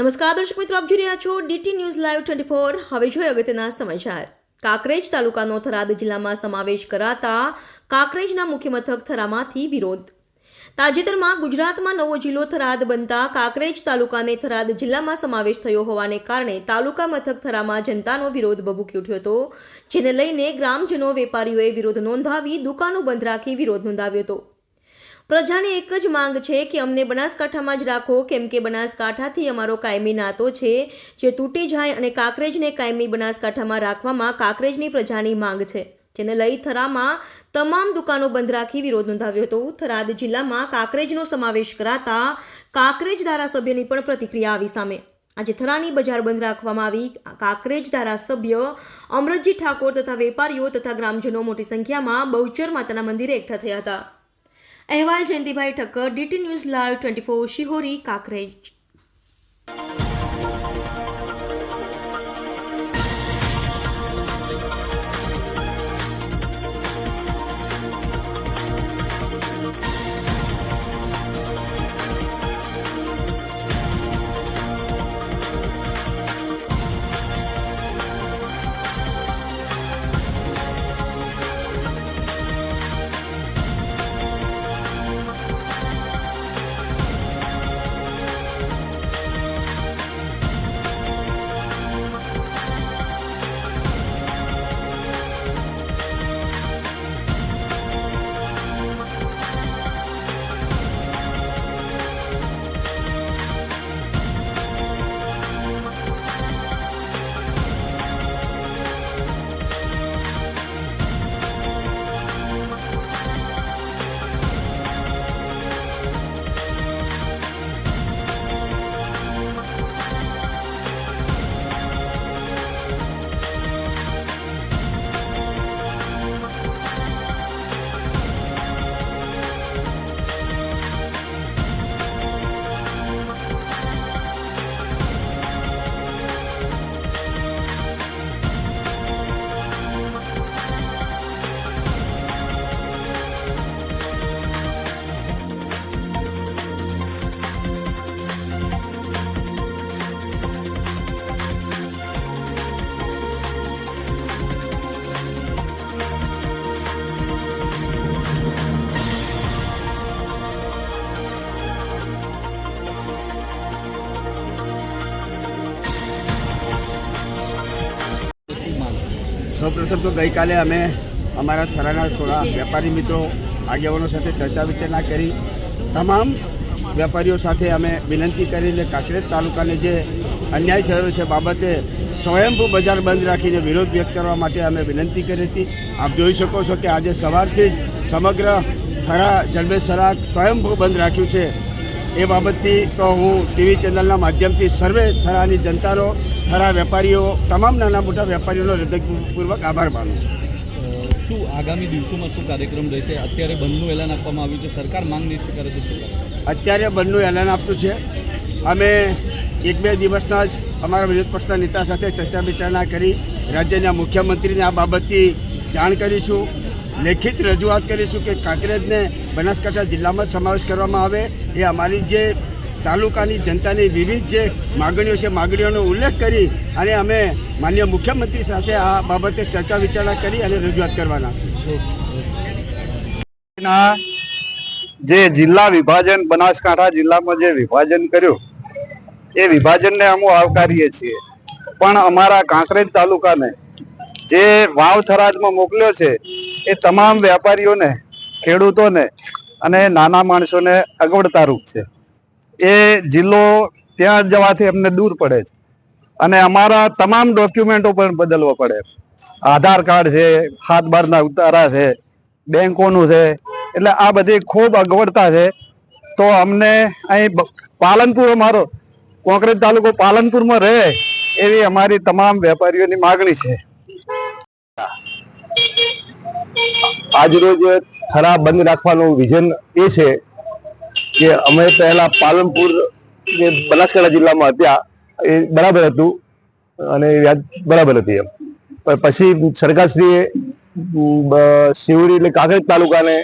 નમસ્કાર, દર્શક મિત્રો, આપ જોઈ રહ્યા છો DT news live twenty four. હવે જોઈએ અગત્યના સમાચાર. કાંકરેજ તાલુકાનો થરાદ જિલ્લામાં સમાવેશ કરાતા કાંકરેજના મુખ્ય મથક થરામાંથી વિરોધ. તાજેતરમાં ગુજરાતમાં નવો જિલ્લો થરાદ બનતા કાંકરેજ તાલુકાને થરાદ જિલ્લામાં સમાવેશ થયો હોવાને કારણે તાલુકા મથક થરામાં જનતાનો વિરોધ ભભૂકી ઉઠ્યો હતો, જેને લઈને ગ્રામજનો વેપારીઓએ વિરોધ નોંધાવી દુકાનો બંધ રાખી વિરોધ નોંધાવ્યો હતો. પ્રજાની એક જ માંગ છે કે અમને બનાસકાંઠામાં જ રાખો, કેમ કે બનાસકાંઠાથી અમારો કાયમી નાતો છે. જે તૂટી જાય અને કાંકરેજને કાયમી બનાસકાંઠામાં રાખવામાં કાંકરેજની પ્રજાની માંગ છે. જેને લઈ થરામાં તમામ દુકાનો બંધ રાખી વિરોધ નોંધાવ્યો હતો. થરાદ જિલ્લામાં કાંકરેજનો સમાવેશ કરાતા કાંકરેજ ધારાસભ્યની પણ પ્રતિક્રિયા આવી સામે. આજે થરાની બજાર બંધ રાખવામાં આવી. કાંકરેજ ધારાસભ્ય અમરતજી ઠાકોર તથા વેપારીઓ તથા ગ્રામજનો મોટી સંખ્યામાં બહુચર માતાના મંદિરે એકઠા થયા હતા. અહેવાલ Jayantibhai Thakkar DT news live twenty four Shihori Kankrej. સૌપ્રથમ તો ગઈકાલે અમે અમારા થરાના થોડા વેપારી મિત્રો, આગેવાનો સાથે ચર્ચા વિચારણા કરી. તમામ વેપારીઓ સાથે અમે વિનંતી કરીને કાંકરેજ તાલુકાને જે અન્યાય થયો છે બાબતે સ્વયંભૂ બજાર બંધ રાખીને વિરોધ વ્યક્ત કરવા માટે અમે વિનંતી કરી હતી. આપ જોઈ શકો છો કે આજે સવારથી જ સમગ્ર થરા જલબેજ સરાગ સ્વયંભૂ બંધ રાખ્યું છે. એ બાબતથી તો હું ટીવી ચેનલના માધ્યમથી સર્વે થરાની જનતાનો થરા વેપારીઓ તમામ નાના મોટા વેપારીઓનો હૃદયપૂર્વક આભાર માનું છું. શું આગામી દિવસોમાં શું કાર્યક્રમ રહેશે? અત્યારે બંધનું એલાન આપવામાં આવ્યું છે. સરકાર માંગ નહીં સ્વીકારે છે શું? અત્યારે બંધનું એલાન આપ્યું છે. અમે એક બે દિવસના જ અમારા વિરોધ પક્ષના નેતા સાથે ચર્ચા વિચારણા કરી રાજ્યના મુખ્યમંત્રીને આ બાબતથી જાણ કરીશું. લેખિત રજૂઆત કરીશું કે કાંકરેજને બનાસકાંઠા જિલ્લામાં સમાવેશ કરવામાં આવે. એ અમારી જે તાલુકાની જનતાની વિવિધ જે માગણીઓ છે, માગણીઓનો ઉલ્લેખ કરી અને અમે માન્ય મુખ્યમંત્રી સાથે આ બાબતે ચર્ચા વિચારણા કરી અને રજૂઆત કરવાના ના, જે જિલ્લા વિભાજન, બનાસકાંઠા જિલ્લામાં જે વિભાજન કર્યું, એ વિભાજનને અમે આવકારીએ છીએ. પણ અમારા કાંકરેજ તાલુકાને જે વાવ થરાદમાં મોકલ્યો છે, એ તમામ વેપારીઓને ખેડૂતોને અને નાના માણસોને અગવડતારૂપ છે. એ જિલ્લો ત્યાં જવાથી અમને દૂર પડે છે. અને અમારા તમામ ડોક્યુમેન્ટો પણ બદલવા પડે. આધાર કાર્ડ છે, હાથ બારના ઉતારા છે, બેંકોનું છે, એટલે આ બધી ખૂબ અગવડતા છે. તો અમને અહીં પાલનપુર અમારો, કોંકરેજ તાલુકો પાલનપુરમાં રહે, એવી અમારી તમામ વેપારીઓની માગણી છે. આજરોજ થરા બંધ રાખવાનું વિઝન એ છે કે અમે પહેલા પાલનપુર જે બનાસકાંઠા જિલ્લામાં હતા, એ બરાબર હતું અને વ્યાજ બરાબર હતી એમ. પછી સરકારશ્રીએ શિવડી એટલે કાંકરેજ તાલુકાને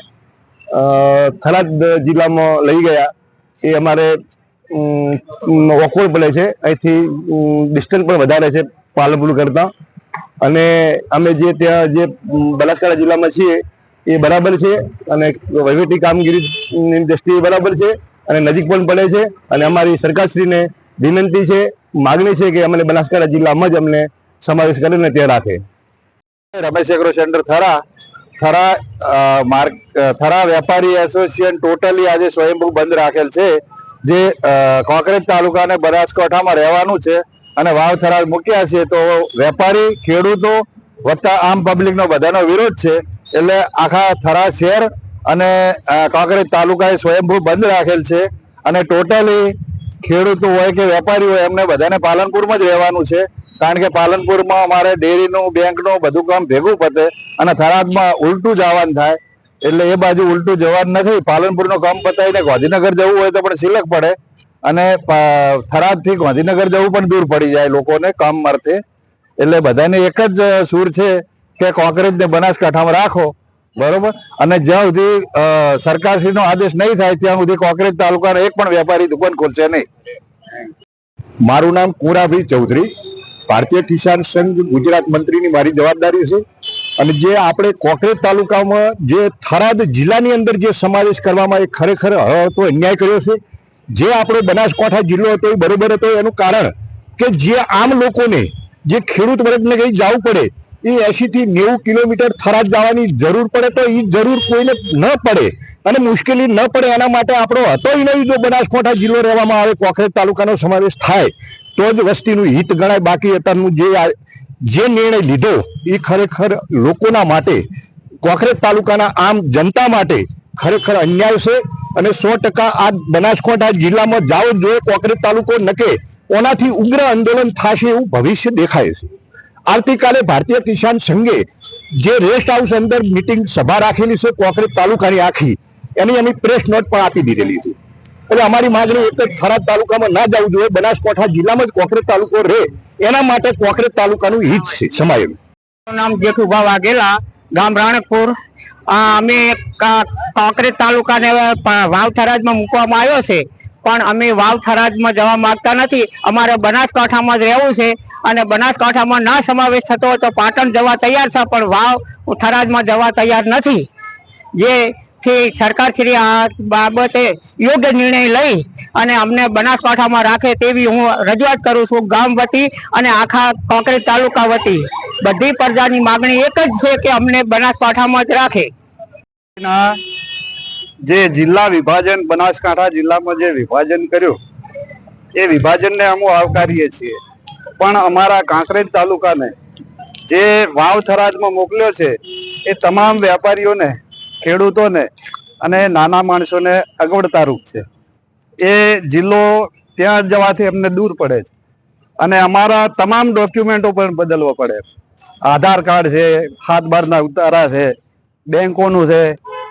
થરાદ જિલ્લામાં લઈ ગયા. એ અમારે ઓકવર્ડ પડે છે. અહીંથી ડિસ્ટન્સ પણ વધારે છે પાલનપુર કરતાં. અને અમે જે ત્યાં, જે બનાસકાંઠા જિલ્લામાં છીએ એ બરાબર છે અને વહીવટી કામગીરીની દ્રષ્ટિએ બરાબર છે અને નજીક પણ પડે છે અને અમારી સરકારશ્રીને વિનંતી છે, માગણી છે કે અમને બનાસકાંઠા જિલ્લામાં જ અમને સમાવેશ કરીને ત્યાં રાખે. Ramesh agro centre Thara Thara mark Thara વેપારી એસોસિએશન ટોટલી આજે સ્વયંભૂ બંધ રાખેલ છે, જે કોંકરેજ તાલુકા અને બનાસકાંઠામાં રહેવાનું છે અને વાવ થરા મૂક્યા છે, તો વેપારી, ખેડૂતો વત્તા આમ પબ્લિકનો બધાનો વિરોધ છે. એટલે આખા થરા શહેર અને કાંકરેજ તાલુકાએ સ્વયંભૂ બંધ રાખેલ છે. અને ટોટલી ખેડૂતો હોય કે વેપારી હોય, એમને બધાને પાલનપુરમાં જ રહેવાનું છે. કારણ કે પાલનપુરમાં અમારે ડેરીનું, બેંકનું બધું કામ ભેગું પતે અને થરાદમાં ઉલટું જવાનું થાય. એટલે એ બાજુ ઉલટું જવાનું નથી. પાલનપુરનું કામ પતાવીને ગાંધીનગર જવું હોય તો પણ સિલક પડે. અને થરાદથી ગાંધીનગર જવું પણ દૂર પડી જાય લોકોને કામ અર્થે એટલે બધાને એક જ સૂર છે કે કોંકરેજને બનાસકાંઠામાં રાખો, બરોબર? અને જ્યાં સુધી સરકારશ્રીનો આદેશ નહીં થાય, ત્યાં સુધી કોંકરેજ તાલુકાનો એક પણ વેપારી દુકાન ખોલશે નહીં. મારું નામ કુંરાભી ચૌધરી, ભારતીય કિસાન સંઘ ગુજરાત મંત્રીની મારી જવાબદારી છે. અને જે આપણે કોકરેજ તાલુકામાં જે થરાદ જિલ્લાની અંદર જે સમાવેશ કરવામાં એ ખરેખર હતો અન્યાય કર્યો છે. જે આપણો બનાસકાંઠા જિલ્લો હતો એ બરોબર હતો એનું કારણ કે જે આમ લોકોને, જે ખેડૂત વર્ગને કંઈ જવું પડે એ એસી થી નેવું કિલોમીટર થરાદ જવાની જરૂર પડે તો એ જરૂર કોઈને ન પડે અને મુશ્કેલી ન પડે એના માટે આપણો હતો નહીં જો બનાસકાંઠા જિલ્લો રહેવામાં આવે કોખરેજ તાલુકાનો સમાવેશ થાય, તો જ વસ્તીનું હિત ગણાય. બાકી અત્યારનું જે જે નિર્ણય લીધો એ ખરેખર લોકોના માટે કોખરેજ તાલુકાના આમ જનતા માટે ખરેખર અન્યાય છે અને સો ટકા આ બનાસકાંઠા જિલ્લામાં જાઓ જોઈએ કોકરેજ તાલુકો નકે, ઓનાથી ઉગ્ર આંદોલન થશે એવું ભવિષ્ય દેખાય છે. આવતીકાલે ભારતીય કિસાન સંઘે જે રેસ્ટ હાઉસ અંદર મિટિંગ સભા રાખેલી છે કોકરેજ તાલુકાની આખી, એની એની પ્રેસ નોટ પણ આપી દીધેલી છે એટલે અમારી માગણી એક જ થરાદ તાલુકામાં ના જવું જોઈએ, બનાસકાંઠા જિલ્લામાં જ કોકરેજ તાલુકો રહે, એના માટે કોકરેજ તાલુકાનું હિત છે સમાયેલું નામ જેઠુભા વાઘેલા, ગામ રાણકપુર. અમે કોકરેજ તાલુકાને વાવથરાજમાં મૂકવામાં આવ્યો છે. પણ અમે વાવ થરાદમાં જવા માંગતા નથી. અમારે બનાસકાંઠામાં જ રહેવું છે અને બનાસકાંઠામાં ના સમાવેશ થતો હોય તો પાટણ જવા તૈયાર છે, પણ વાવ થરાદમાં જવા તૈયાર નથી. જેથી સરકારશ્રી આ બાબતે યોગ્ય નિર્ણય લઈ અને અમને બનાસકાંઠામાં રાખે તેવી હું રજૂઆત કરું છું. ગામ વતી અને આખા કોંકરેજ તાલુકા વતી. બધી પ્રજાની માગણી એક જ છે કે અમને બનાસકાંઠામાં જ રાખે. જે જિલ્લા વિભાજન, બનાસકાંઠા જિલ્લામાં જે વિભાજન કર્યું, એ વિભાજનને અમુ આવકારીએ છીએ. પણ અમારા કાંકરેજ તાલુકાને જે વાવ થરાદમાં મોકલ્યો છે, એ તમામ વેપારીઓને ખેડૂતોને અને નાના માણસોને અગવડતારૂપ છે. એ જિલ્લો ત્યાં જવાથી અમને દૂર પડે છે. અને અમારા તમામ ડોક્યુમેન્ટો પણ બદલવા પડે આધાર કાર્ડ છે હાથ બહારના ઉતારા છે, બેંકોનું છે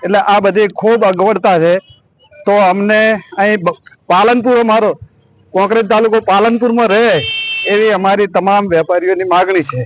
એટલે આ બધી ખૂબ અગવડતા છે. તો અમને અહીં પાલનપુર અમારો, કોંકરેજ તાલુકો પાલનપુરમાં રહે એવી અમારી તમામ વેપારીઓની માગણી છે.